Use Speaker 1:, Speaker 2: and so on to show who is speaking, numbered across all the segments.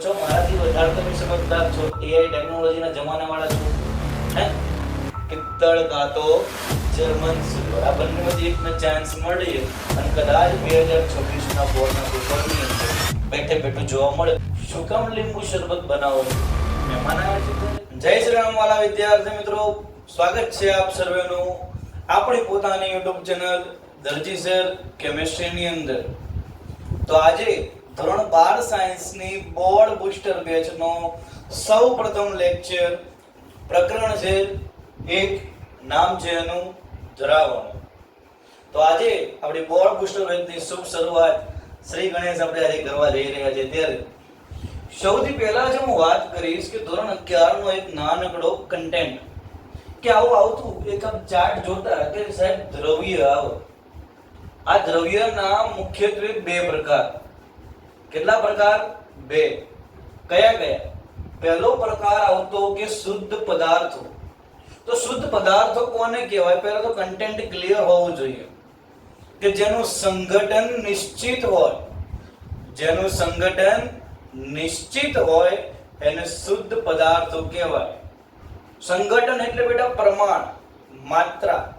Speaker 1: છો? મારાથી વધારે તમે સમજદાર છો. એઆઈ ટેકનોલોજીના જમાનાવાળા છો. હે? પિત્તળ કાં તો જર્મન સિલ્વર આ બંનેમાંથી એકને ચાન્સ મળીએ. અને કદાચ બે હજાર છવ્વીસના બોર્ડના પેપરની અંદર બેઠે બેઠું જોવા મળે. શું લીંબુ શરબત બનાવો? મહેમાન આવ્યા છે જય શ્રી રામ વાલા વિદ્યાર્થી મિત્રો. સ્વાગત છે આપ સર્વેનું. આપણી પોતાની યુટ્યુબ ચેનલ દરજી સર કેમેસ્ટ્રીની અંદર. તો આજે ધોરણ બાર સાયન્સની બોર્ડ બુસ્ટર બેચનો સૌ પ્રથમ લેક્ચર પ્રકરણ છે એક નામ છે એનું ધરાવણ તો આજે આપણી બોર્ડ બુસ્ટર બેચની શુભ શરૂઆત શ્રી ગણેશ આપણે આજે કરવા જઈ રહ્યા છે. ત્યારે સૌથી પહેલા જ હું વાત કરીશ કે ધોરણ 11 નો એક નાનકડો કન્ટેન્ટ કે આવું આવતું એક ચાર્ટ જોતા કે સાહેબ દ્રવ્ય આવો. આ દ્રવ્યના મુખ્યત્વે બે પ્રકાર. કેટલા પ્રકાર? બે. કયા કયા? પહેલો પ્રકાર આવતો કે શુદ્ધ પદાર્થો. તો શુદ્ધ પદાર્થો કોને કહેવાય? પહેલા તો કન્ટેન્ટ ક્લિયર હોવું જોઈએ. કે જેનું સંગઠન નિશ્ચિત હોય. જેનું સંગઠન નિશ્ચિત હોય, એને શુદ્ધ પદાર્થો કહેવાય. સંગઠન એટલે બેટા પ્રમાણ, માત્રા.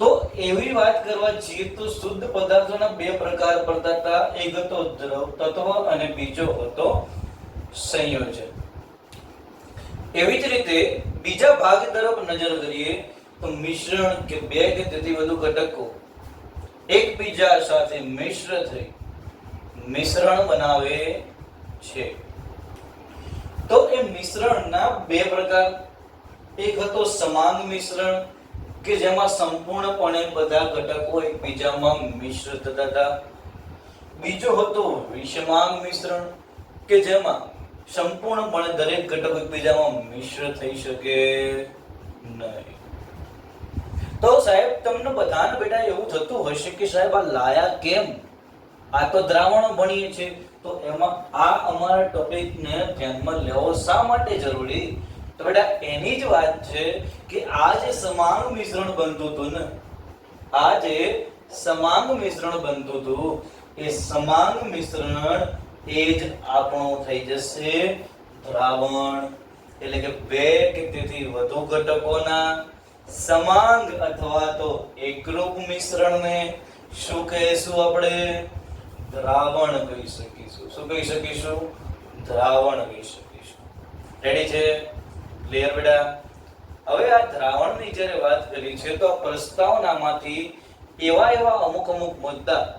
Speaker 1: તો એવી વાત કરવા જઈએ તો શુદ્ધ પદાર્થોના બે પ્રકાર પડતા હતા. એક હતો દ્રવ તત્વ અને બીજો હતો સંયોજન. એવી જ રીતે બીજા ભાગ તરફ નજર કરીએ તો મિશ્રણ કે બે કે તેથી વધુ ઘટકો. એકબીજા સાથે મિશ્ર થઈ મિશ્રણ બનાવે છે. તો એ મિશ્રણના બે પ્રકાર. એક હતો સમાન મિશ્રણ કે જેમાં સંપૂર્ણપણે બધા ઘટકો એકબીજામાં મિશ્ર થતા હતા. બીજો હતો વિષમાંગ મિશ્રણ, કે જેમાં સંપૂર્ણપણે દરેક ઘટકો એકબીજામાં મિશ્ર થઈ શકે નહીં. તો સાહેબ, તમને બધાને બેટા એવું થતું હશે કે સાહેબ, આ લાયા કેમ? આ તો દ્રાવણ ભણીએ છે. તો એમાં આ અમારા ટોપિકને ધ્યાનમાં લેવો શા માટે જરૂરી? તો બેટા, એની જ વાત છે કે આ જે સમાંગ મિશ્રણ બનતું હતું ને. આ જે સમાંગ મિશ્રણ બનતું હતું. એ સમાંગ મિશ્રણ એ જ આપણું થઈ જશે દ્રાવણ. એટલે કે બે કે તેથી વધુ ઘટકોના સમાંગ અથવા તો એકરૂપ મિશ્રણને શું કહીશું આપણે? દ્રાવણ કહી શકીશું. શું કહી શકીશું? દ્રાવણ કહી શકીશું. રેડી છે? ક્લિયર હવે આ દ્રાવણની જ્યારે વાત કરી છે, તો પ્રસ્તાવનામાંથી એવા એવા અમુક અમુક મુદ્દા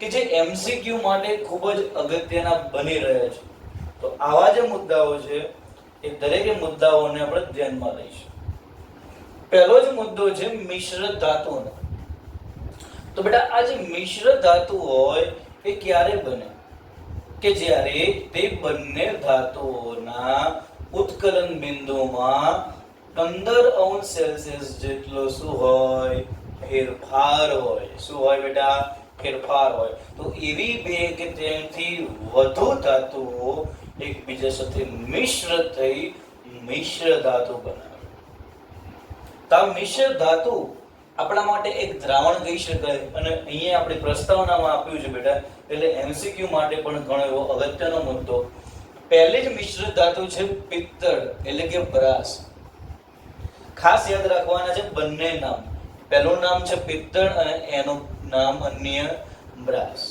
Speaker 1: કે જે એમસીક્યુ માટે ખૂબ જ અગત્યના બની રહ્યા છે. તો આવા જે મુદ્દાઓ છે, એ દરેક મુદ્દાઓને આપણે ધ્યાનમાં લઈશું. પહેલો જ મુદ્દો છે મિશ્ર ધાતુનો તો બેટા, આ જે મિશ્ર ધાતુ હોય, એ ક્યારે બને? કે જ્યારે તે બંને ધાતુઓના ઉત્કલન બિંદુમાં પંદર અંશ સેલ્સિયસ જેટલો શું હોય? ફેરફાર હોય. શું હોય બેટા? ફેરફાર હોય. તો એવી બે કે તેથી વધુ ધાતુઓ એકબીજા સાથે મિશ્ર થઈ મિશ્ર ધાતુ બનાવે. તો આ મિશ્ર ધાતુ આપણા માટે એક દ્રાવણ કહી શકાય. અને અહીંયા આપણી પ્રસ્તાવનામાં આપ્યું છે બેટા. એટલે એમસીક્યુ માટે પણ ઘણો એવો અગત્યનો મુદ્દો. પહેલી જ મિશ્ર ધાતુ છે પિત્તળ, એટલે કે બ્રાસ. ખાસ યાદ રાખવાના છે બંને નામ. પહેલું નામ છે પિત્તળ અને એનું નામ અન્ય બ્રાસ.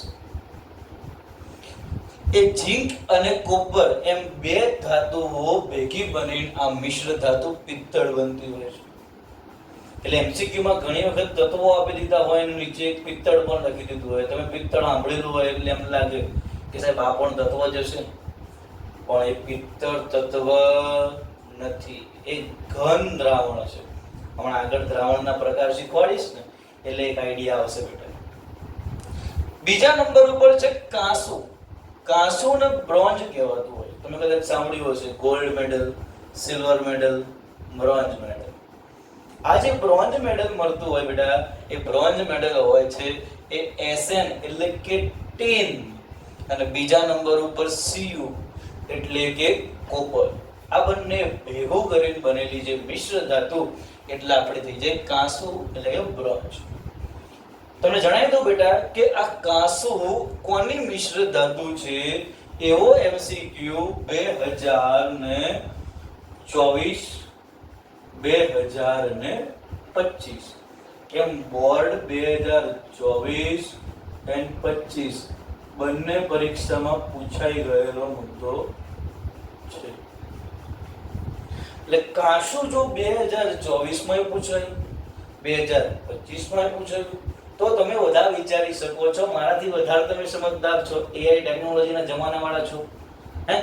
Speaker 1: એ ઝીંક અને કોપર એમ બે ધાતુઓ ભેગી બની આ મિશ્ર ધાતુ પિત્તળ બનતી હોય છે. એટલે એમસીક્યુમાં ઘણી વખત તત્વો આપી દીધા હોય એનું નીચે એક પિત્તળ પણ લખી દીધું હોય. તમે પિત્તળ સાંભળેલું હોય એટલે એમ લાગે કે સાહેબ આ પણ તત્વ જશે પણ એ પિત્તળ તત્વ નથી. એ ઘન દ્રાવણ છે હમણાં આગળ દ્રાવણના પ્રકાર શીખવાડીશ ને, એટલે એક આઈડિયા આવશે બેટા. બીજા નંબર ઉપર છે કાંસુ. કાંસુને બ્રોન્ઝ કહેવાતું હોય. તમે કદાચ સાંભળ્યું હશે gold medal silver medal bronze medal આ જે બ્રોન્ઝ મેડલ મળતું હોય બેટા, એ બ્રોન્ઝ મેડલ હોય છે એ એસએન એટલે કે ટીન અને બીજા નંબર ઉપર સીયુ એટલે કે કોપર. આ બંને ભેગો કરીને બનેલી જે મિશ્ર ધાતુ એટલે આપણે થઈ જાય કાંસુ એટલે કે બ્રોન્ઝ તમને જણાવી દઉં બેટા કે આ કાંસુ કોની મિશ્ર ધાતુ છે? એવો એમસીક્યુ બે હજાર ને ચોવીસ બે હજાર ને પચીસ. એમ બોર્ડ બે હજાર ચોવીસ એન્ડ પચીસ? બંને પરીક્ષામાં પૂછાઈ ગયેલો મુદ્દો છે. એટલે કાશું જો બે હજાર ચોવીસમાં પૂછાયું, બે હજાર પચીસમાં પૂછાયું, તો તમે વધારે વિચારી શકો છો, મારાથી વધારે તમે સમજદાર છો એઆઈ ટેકનોલોજીના જમાનાવાળા છો, હે?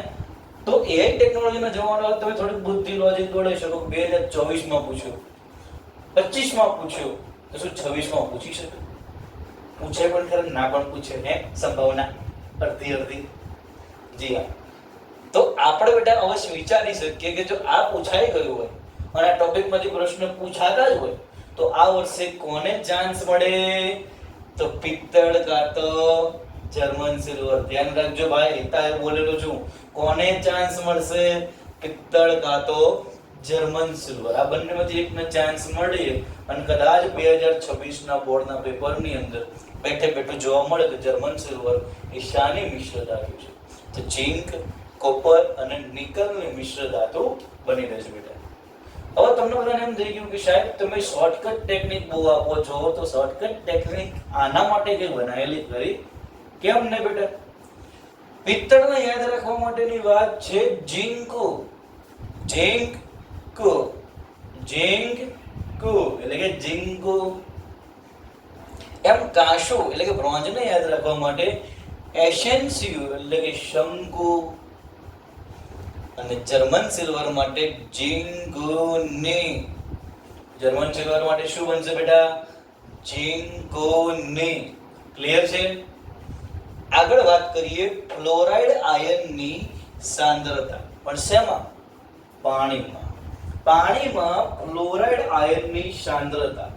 Speaker 1: તો એઆઈ ટેકનોલોજીના જમાનાવાળા તમે થોડીક બુદ્ધિ લોજિક દોડાઈ શકો. બે હજાર ચોવીસમાં પૂછ્યું, પચીસમાં પૂછ્યું, તો શું છવ્વીસમાં પૂછી શકે? પૂછે પણ ખરે, ના પણ પૂછે ને સંભાવના, અડધી અડધી. જી હા. તો આપણે બેટા અવશ્ય વિચારી શકીએ કે જો આ પૂછાઈ ગયું હોય અને આ ટોપિકમાંથી પ્રશ્ન પૂછાતા જ હોય, તો આ વર્ષે કોને ચાન્સ મળે? તો પિત્તળ કાં તો જર્મન સિલ્વર ધ્યાન રાખજો ભાઈ હિતાએ બોલેલો છું. કોને ચાન્સ મળશે? પિત્તળ કાં તો જર્મન સિલ્વર આ બંનેમાંથી એકને ચાન્સ મળે અને કદાચ બે હજાર છવ્વીસના બોર્ડના પેપરની અંદર બેઠે બેઠું જોવા મળે તો જર્મન સિલ્વર એ શાની મિશ્ર આવ્યું છે. તો ઝિંક કોપર અને નિકલની મિશ્ર ધાતુ બની રહેશે બેટા હવે તમને બધાને એમ થઈ ગયું કે સાહેબ, તમે શોર્ટકટ ટેકનિક બહુ આપો છો, તો શોર્ટકટ ટેકનિક આના માટે કઈ બનાવેલી ખરી? કેમ ને બેટા? પિત્તળને યાદ રાખવા માટેની વાત છે ઝિંકો. ઝિંક. કુ એટલે કે ઝિંકો. એમ કાશો એટલે કે બ્રોન્ઝને યાદ રાખવા માટે એશેન્સિયુ એટલે કે શંકુ. અને જર્મન સિલ્વર માટે જિંગોની. જર્મન સિલ્વર માટે શું બનશે બેટા? જિંગોની. ક્લિયર છે? આગળ વાત કરીએ ફ્લોરાઇડ આયનની સાંદ્રતા. પણ શેમાં? પાણીમાં. પાણીમાં ફ્લોરાઇડ આયનની સાંદ્રતા.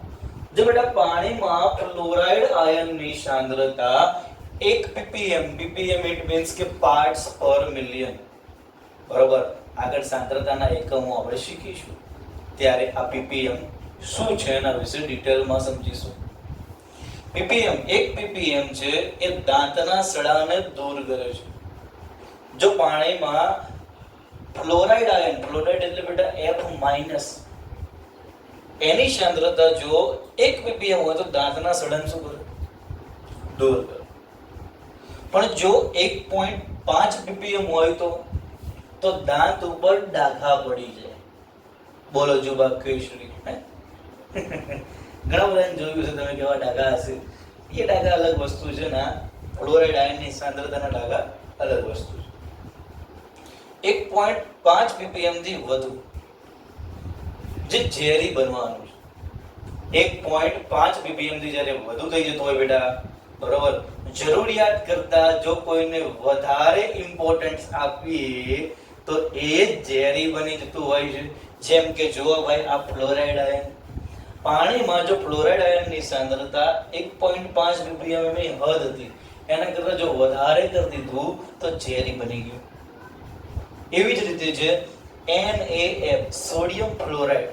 Speaker 1: જો બેટા પાણીમાં ફ્લોરાઇડ આયનની સાંદ્રતા એક પીપીએમ પીપીએમ ઇટ મીન્સ કે પાર્ટ્સ પર મિલિયન બરોબર? આગળ સાંદ્રતાના એકમો આપણે શીખીશું. ત્યારે આ પીપીએમ શું છે એના વિશે ડિટેલમાં સમજીશું. પીપીએમ, એક પીપીએમ છે, એ દાંતના સડાને દૂર કરે છે. જો પાણીમાં ફ્લોરાઇડ આયન ફ્લોરાઇડ એટલે બેટા એફ માઇનસ એની સાંદ્રતા જો એક પીપીએમ હોય તો દાંતના સડન શું કરે? દૂર કરે. પણ જો એક પોઈન્ટ પાંચ પીપીએમ હોય તો? તો દાંત ઉપર ડાઘા પડી જાય. બોલો જુબા કેશરી? ઘણા બધાને જોયું છે તમે કેવા ડાઘા હશે. એ ડાઘા અલગ વસ્તુ છે ના ફ્લોરાઇડ આયનની સાંદ્રતાના ડાઘા અલગ વસ્તુ છે. એક પોઈન્ટ પાંચ પીપીએમથી વધુ જે ઝેરી બનવાનું છે. એક પોઈન્ટ પાંચ પીપીએમથી જ્યારે વધુ થઈ જતું હોય બેટા, બરોબર? જરૂરિયાત કરતા જો કોઈને વધારે ઇમ્પોર્ટન્સ આપીએ તો એ ઝેરી બની જતું હોય છે. જેમ કે જુઓ ભાઈ, આ ફ્લોરાઇડ આયન પાણીમાં જો ફ્લોરાઇડ આયનની સાંદ્રતા એક પોઈન્ટ પાંચ ppm ની હદ હતી. એના કરતાં જો વધારે કરી દીધું તો ઝેરી બની ગયું. એવી જ રીતે છે NaF સોડિયમ ફ્લોરાઇડ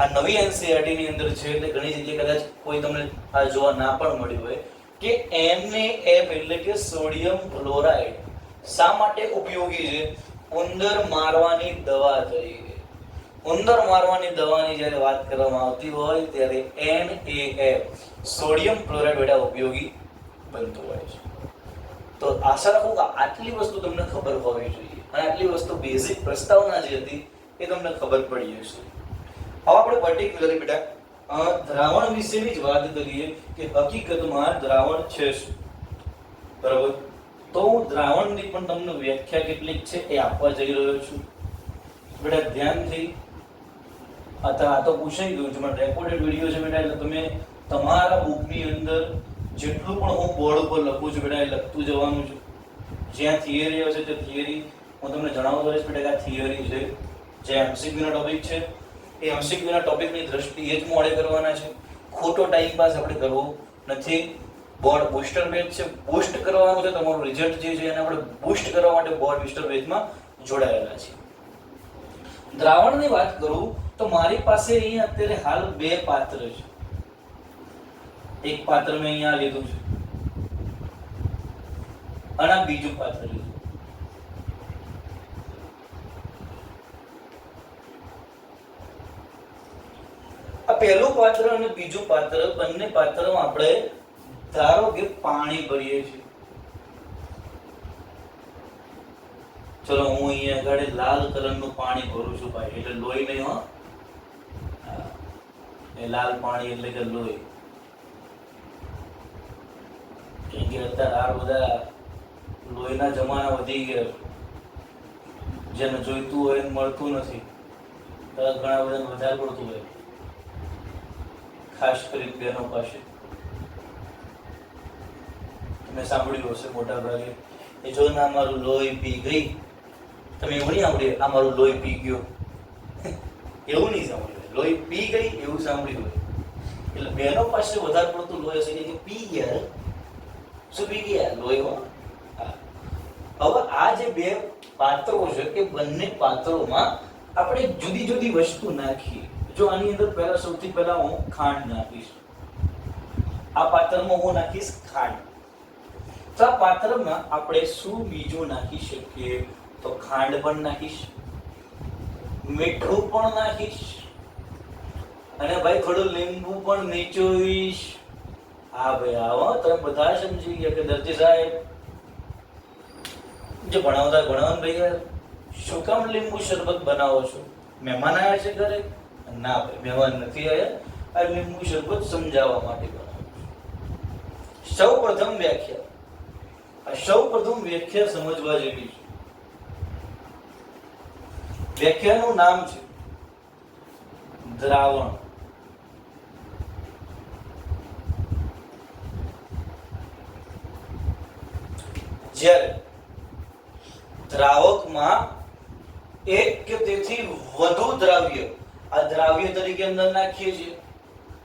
Speaker 1: આ નવી એનસીઆરટી ની અંદર છે, એટલે ઘણી જગ્યાએ કદાચ કોઈ તમને આ જોવા ના પણ મળ્યું હોય, કે NaF એટલે કે સોડિયમ ફ્લોરાઇડ શા માટે ઉપયોગી છે? ઉંદર મારવાની દવા જોઈએ. ઉંદર મારવાની દવાની જ્યારે વાત કરવામાં આવતી હોય ત્યારે N A F, sodium fluoride બેટા ઉપયોગી બનતું હોય છે. તો આશા રાખું કે આટલી વસ્તુ તમને ખબર હોવી જોઈએ અને આટલી વસ્તુ બેઝિક પ્રસ્તાવના જે હતી એ તમને ખબર પડી હશે. હવે આપણે પર્ટિક્યુલરલી બેટા દ્રાવણ વિશેની જ વાત કરીએ કે હકીકતમાં દ્રાવણ છે શું? બરાબર? તો હું દ્રાવણની પણ તમને વ્યાખ્યા કેટલીક છે એ આપવા જઈ રહ્યો છું. બેટા, ધ્યાનથી. અથવા આ તો પૂછાઈ ગયું છે પણ રેકોર્ડેડ વીડિયો છે બેટા, એટલે તમે તમારા બુકની અંદર જેટલું પણ હું બોર્ડ ઉપર લખું છું બેટા, એ લખતું જવાનું છે. જ્યાં થિયરી હશે તે થિયરી હું તમને જણાવતો રહીશ બેટા આ થિયરી છે. જે એમસીક્યુ નો ટોપિક છે, એ એમસીક્યુ ના ટોપિકની દ્રષ્ટિએ જ મોડે કરવાના છે. ખોટો ટાઈમ પાસ આપણે કરવો નથી. બોર્ડ બુસ્ટર બેચ છે બુસ્ટ કરવાનું છે, તમારું રિઝલ્ટ જે છે એને આપણે બુસ્ટ કરવા માટે બોર્ડ બુસ્ટર બેચમાં જોડાયેલા છે દ્રાવણની વાત કરું, તો મારી પાસે અહીંયા અત્યારે હાલ બે પાત્ર છે. એક પાત્ર મેં અહીંયા લીધું છે. અને બીજું પાત્ર લીધું આ પહેલું પાત્ર અને બીજું પાત્ર બંને પાત્રમાં આપણે ધારો કે પાણી ભરીએ છીએ. ચલો, હું અહીંયા આગળ લાલ કલરનું પાણી ભરું છું ભાઈ, એટલે લોહી નહીં હો. એ લાલ પાણી એટલે કે લોહી. કેમ કે અત્યારે આ બધા લોહીના જમાના વધી ગયા છે. જેને જોઈતું હોય એને મળતું નથી. ઘણા બધા વધારે પડતું હોય. ખાસ કરી બહેનો પાસે. તમે સાંભળ્યું હશે મોટા ભાગે એ જો ના મારું લોહી પી ગઈ, તમે એવું નહીં સાંભળ્યું આ મારું લોહી પી ગયો? એવું નહીં સાંભળ્યું લોહી પી ગઈ એવું સાંભળ્યું હોય. એટલે બહેનો પાસે વધારે પડતું લોહી હશે કે પી ગયા. શું પી ગયા? લોહી હા. હવે આ જે બે પાત્રો છે કે બંને પાત્રોમાં આપણે જુદી જુદી વસ્તુ નાખીએ. જો આની અંદર પહેલા સૌથી પહેલા હું ખાંડ નાખીશ. આ પાત્રમાં હું નાખીશ ખાંડ. તો પાત્રમાં આપણે શું બીજું નાખી શકીએ? તો ખાંડ પણ નાખીશ. મીઠું પણ નાખીશ. અને ભાઈ થોડું લીંબુ પણ નીચોવીશ. હા ભાઈ આવો તમે બધા સમજી ગયા કે દરજી સાહેબ. જે ભણાવતા ભણાવવાનું ભાઈ યાર. શું કામ લીંબુ શરબત બનાવો છો? મહેમાન આવ્યા છે ઘરે? ના ભાઈ, મહેમાન નથી આવ્યા. આ લીંબુ શરબત સમજાવવા માટે બનાવું સૌ પ્રથમ વ્યાખ્યા. સૌ પ્રથમ વ્યાખ્યા સમજવા જેવી છે. વ્યાખ્યાનું નામ છે દ્રાવણ. જ્યારે દ્રાવકમાં એક કે તેથી વધુ દ્રાવ્ય, આ દ્રાવ્ય તરીકે અંદર નાખીએ છીએ.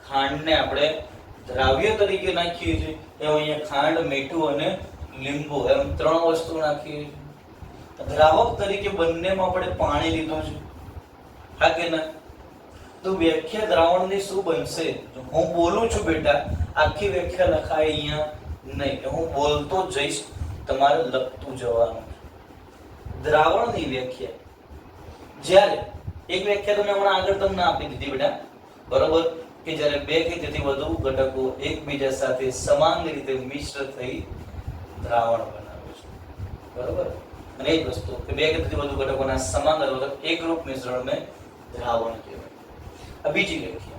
Speaker 1: ખાંડને આપણે દ્રાવ્ય તરીકે નાખીએ છીએ. એમ અહીંયા ખાંડ, મીઠું અને લીંબુ, એમ ત્રણ વસ્તુ નાખીએ દ્રાવક તરીકે બંનેમાં આપણે પાણી લીધું છે. હા કે ના? તો વ્યાખ્યા દ્રાવણની શું બનશે? હું બોલું છું બેટા, આખી વ્યાખ્યા લખાય અહીંયા નહીં. હું બોલતો જઈશ, તમારે લખતું જવાનું દ્રાવણની વ્યાખ્યા. જ્યારે એક વ્યાખ્યા તમે હમણાં આગળ તમને આપી દીધી બેટા, બરોબર? કે જ્યારે બે કે તેથી વધુ ઘટકો એકબીજા સાથે સમાન રીતે મિશ્ર થઈ દ્રાવણ બનાવે છે. બરોબર? અને એ જ વસ્તુ કે બે કે તેથી વધુ ઘટકોના સમાન રૂપ એકરૂપ મિશ્રણને દ્રાવણ કહેવાય. બીજી વ્યાખ્યા.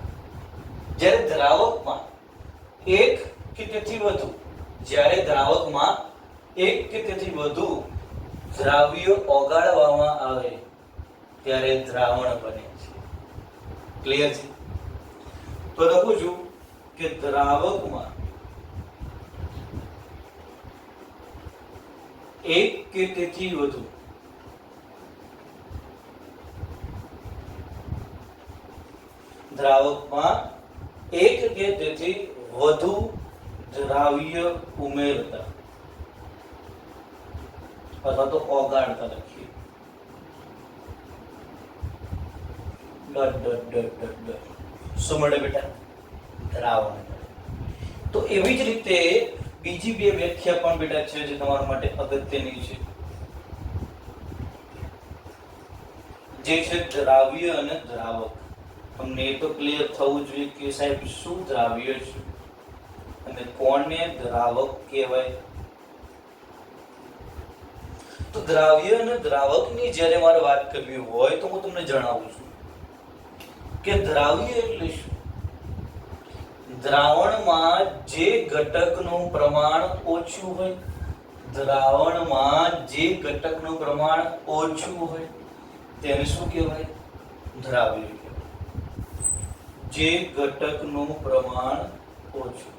Speaker 1: જ્યારે દ્રાવકમાં એક કે તેથી વધુ, જ્યારે દ્રાવકમાં એક કે તેથી વધુ દ્રાવ્યો ઓગાળવામાં આવે, ત્યારે દ્રાવણ બને છે. ક્લિયર છે? તો લખું છું કે દ્રાવકમાં એક કે તેથી વધુ? દ્રાવકમાં એક કે તેથી વધુ દ્રાવ્ય ઉમેરતા? અથવા તો ઓગાળતા લખીએ. ડટ ડટ ડટ ડટ ડટ. શું મળે બેટા? દ્રાવણ. તો એવી જ રીતે બીજી બે વ્યાખ્યા પણ બેટા છે જે તમારા માટે અગત્યની છે. જે છે દ્રાવ્ય અને દ્રાવક. તમને એ તો ક્લિયર થવું જોઈએ કે સાહેબ શું દ્રાવ્ય છે અને કોને દ્રાવક કહેવાય? તો દ્રાવ્ય અને દ્રાવકની જ્યારે મારે વાત કરવી હોય તો હું તમને જણાવું છું કે દ્રાવ્ય એટલે શું? દ્રાવણમાં જે ઘટકનું પ્રમાણ ઓછું હોય, દ્રાવણમાં જે ઘટકનું પ્રમાણ ઓછું હોય, તેને શું કહેવાય? દ્રાવ્ય જે ઘટકનું પ્રમાણ ઓછું.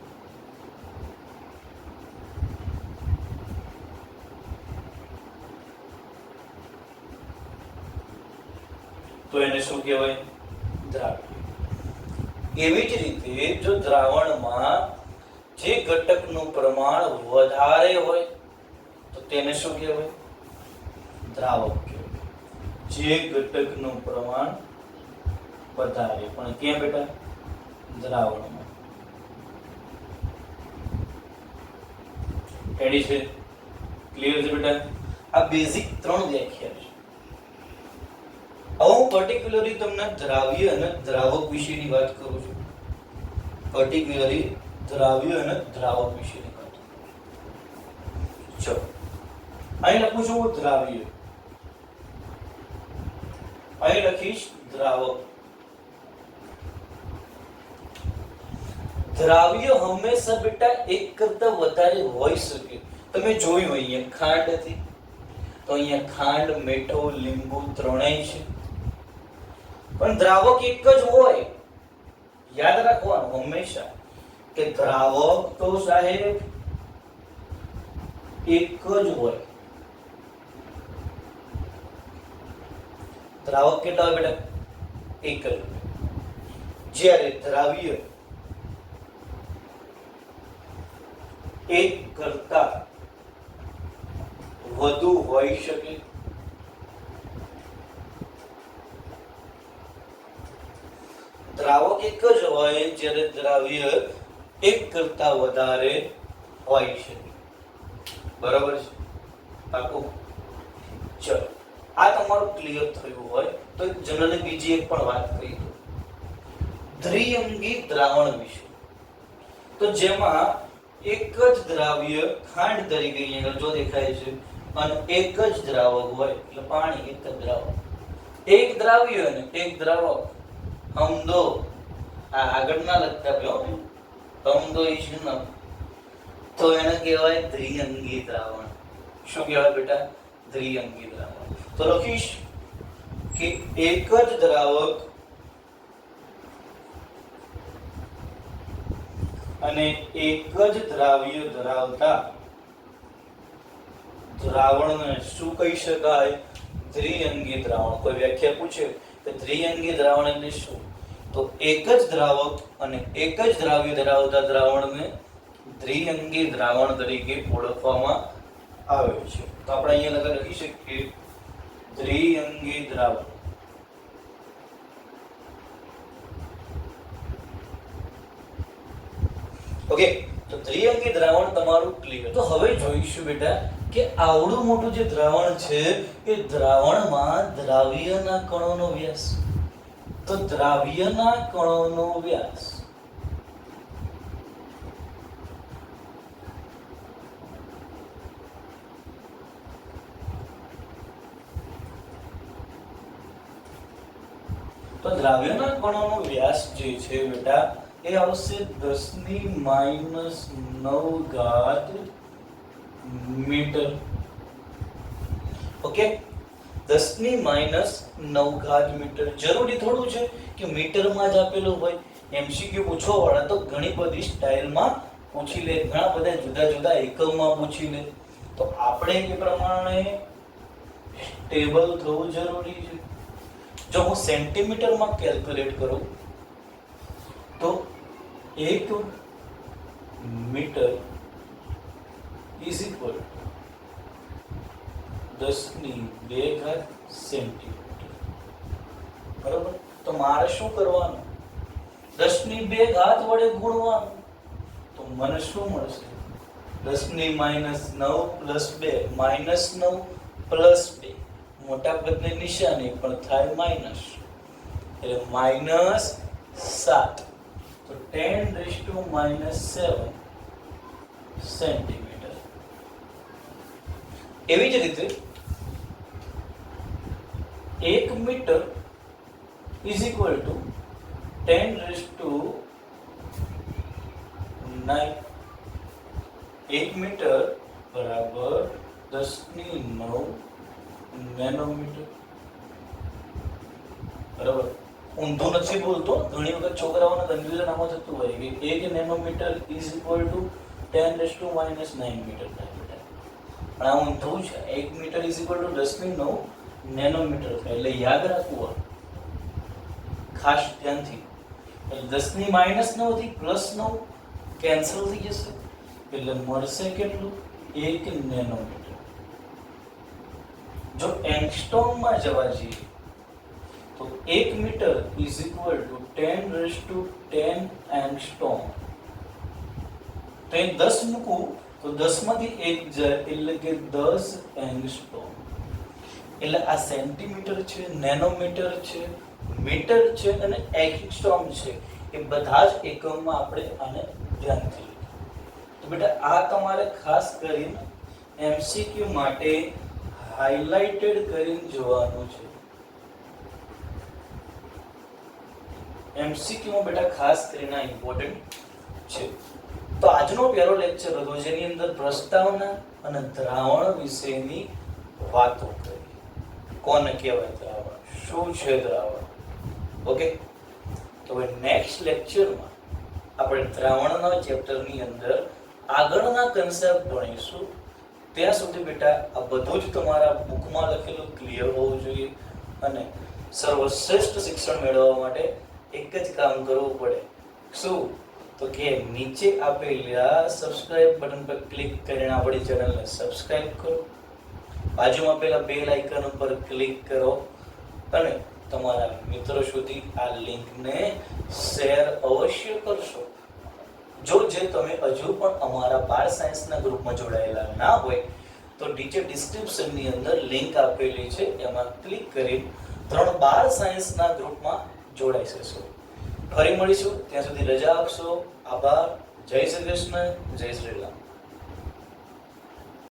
Speaker 1: તો એને શું કહેવાય? દ્રાવ્ય એવી જ રીતે જો દ્રાવણમાં જે ઘટકનું પ્રમાણ વધારે હોય, તો તેને શું કહેવાય? દ્રાવક કહેવાય. જે ઘટકનું પ્રમાણ વધારે. પણ ક્યાં બેટા? દ્રાવણમાં. એડી છે? ક્લિયર છે બેટા? આ બેઝિક ત્રણ વ્યાખ્યા છે. હું પર્ટિક્યુલરલી તમને દ્રાવ્ય અને દ્રાવક વિશેની વાત કરું છું. પર્ટિક્યુલરલી દ્રાવ્ય અને દ્રાવક વિશેની વાત. ચલો. અહીં લખું છું હું દ્રાવ્ય. અહીં લખીશ દ્રાવક. દ્રાવ્ય હંમેશા બેટા એક કરતા વધારે હોઈ શકે. તમે જોયું અહીંયા ખાંડ હતી. તો અહીંયા ખાંડ, મીઠો, લીંબુ ત્રણેય છે. પણ દ્રાવક એક જ હોય. યાદ રાખવાનું હંમેશા કે દ્રાવક તો સાહેબ એક જ હોય. દ્રાવક કેટલા હોય બેટા? એક જ જ્યારે દ્રાવ્ય એક કરતા વધુ હોઈ શકે દ્રાવક એક જ હોય જ્યારે દ્રાવ્ય એક કરતા વધારે હોય છે. બરાબર છે? પાકું? ચલો. આ તમારું ક્લિયર થયું હોય તો જનરલી બીજી એક પણ વાત કરી દો દ્વિઅંગી દ્રાવણ વિશે. તો જેમાં એક જ દ્રાવ્ય ખાંડ તરીકે અહીંયા જો દેખાય છે, અને એક જ દ્રાવક હોય, એટલે પાણી એક જ દ્રાવક. એક દ્રાવ્ય અને એક દ્રાવક હમ દો આ આગળ ના લગતા પેલો. તમદો ઈશ્વર તો એને કહેવાય દ્વિઅંગી દ્રાવણ. શું કહેવાય બેટા? દ્વિઅંગી દ્રાવણ. તો લખીશ કે એક જ દ્રાવક અને એક જ દ્રાવ્ય ધરાવતા દ્રાવણને શું કહી શકાય? દ્વિઅંગી દ્રાવણ. કોઈ વ્યાખ્યા પૂછે? કે દ્વિઅંગી દ્રાવણ એટલે શું? તો એક જ દ્રાવક અને એક જ દ્રાવ્ય ધરાવતા દ્રાવણને દ્વિઅંગી દ્રાવણ તરીકે ઓળખવામાં આવે છે. તો આપણે અહીંયા લગા લખી શકીએ, દ્વિઅંગી દ્રાવણ. ઓકે, તો દ્વિઅંગી દ્રાવણ તમારું ક્લિયર તો હવે જોઈશું બેટા કે આવડું મોટું જે દ્રાવણ છે, એ દ્રાવણમાં દ્રાવ્યના કણોનો વ્યાસ તો દ્રાવ્યના કણોનો વ્યાસ. તો દ્રાવ્યના કણોનો વ્યાસ જે છે બેટા, એ આવશે દસની માઇનસ નવ ઘાત મીટર. ઓકે? દસની માઇનસ નવ ઘાત મીટર. જરૂરી થોડું છે કે મીટરમાં જ આપેલું હોય. એમસીક્યુ પૂછવા વાળા તો ઘણી બધી સ્ટાઇલમાં પૂછી લે. ઘણા બધા જુદા જુદા એકમમાં પૂછી લે. તો આપણે એ પ્રમાણે ટેબલ થવું જરૂરી છે. જો હું સેન્ટીમીટરમાં કેલ્ક્યુલેટ કરું, તો એક મીટર ઇઝ ઇક્વલ દસની બે ઘાત સેન્ટીમીટર. બરોબર? તો મારે શું કરવાનું? દસની બે ઘાત વડે ગુણવાનું. તો મને શું મળશે? દસની માઇનસ નવ પ્લસ બે, માઇનસ નવ પ્લસ બે. મોટા પદની નિશાની પણ થાય માઇનસ. એટલે માઇનસ સાત. તો ten raise to minus seven centimetre. એવી જ રીતે એક metre is equal to ten raise to nine એક મીટર બરાબર દસની નવ નેનોમીટર બરાબર ઊંધું નથી બોલતો ઘણી વખત છોકરાઓને કન્ફ્યુઝન આમાં થતું હોય કે એક nanometre is equal to ten raise to minus nine metre થાય પણ આ ઊંધું છે એક મીટર ઇઝ ઇક્વલ ટુ દસની નવ નેનોમીટર એટલે યાદ રાખવું. ખાસ ધ્યાનથી. એટલે દસની માઇનસ નવથી પ્લસ નવ કેન્સલ થઈ જશે. એટલે મળશે કેટલું? એક નેનોમીટર. જો એંગસ્ટોમમાં જવા જઈએ, તો એક metre is equal to ten raise to ten angstrom તો એ દસ મૂકું, તો દસમાંથી એક જાય એટલે કે દસ એંગસ્ટ્રોમ એટલે આ સેન્ટીમીટર છે નેનોમીટર છે મીટર છે અને એંગસ્ટ્રોમ છે. એ બધા જ એકમમાં આપણે આને ધ્યાનથી તો બેટા, આ તમારે ખાસ કરીને એમસીક્યુ માટે હાઇલાઇટેડ કરીને જોવાનું છે. એમસીક્યુમાં બેટા ખાસ કરીને ઇમ્પોર્ટન્ટ છે. તો આજનો પહેલો લેક્ચર હતો જેની અંદર પ્રસ્તાવના અને દ્રાવણ વિશેની વાતો. કોને કહેવાય દ્રાવણ? શું છે દ્રાવણ? ઓકે? તો હવે નેક્સ્ટ લેક્ચરમાં આપણે દ્રાવણના ચેપ્ટરની અંદર આગળના કન્સેપ્ટ ભણીશું. ત્યાં સુધી બેટા આ બધું જ તમારા બુકમાં લખેલું ક્લિયર હોવું જોઈએ અને સર્વશ્રેષ્ઠ શિક્ષણ મેળવવા માટે એક જ કામ કરવું પડે. શું? તો કે નીચે આપેલા સબસ્ક્રાઇબ બટન પર ક્લિક કરીને આપણી ચેનલને સબસ્ક્રાઇબ કરો. બાજુમાં આપેલા બેલ આઇકન ઉપર ક્લિક કરો અને તમારા મિત્રો સુધી આ લિંકને શેર અવશ્ય કરશો. જો જે તમે હજુ પણ અમારા બાર સાયન્સના ગ્રુપમાં જોડાયેલા ના હોય, તો નીચે ડિસ્ક્રિપ્શનની અંદર લિંક આપેલી છે, એમાં ક્લિક કરી ત્રણ બાર સાયન્સના ગ્રુપમાં જોડાઈ શકશો ફરી મળીશું, ત્યાં સુધી રજા આપશો. આભાર. જય શ્રી કૃષ્ણ, જય શ્રી રામ.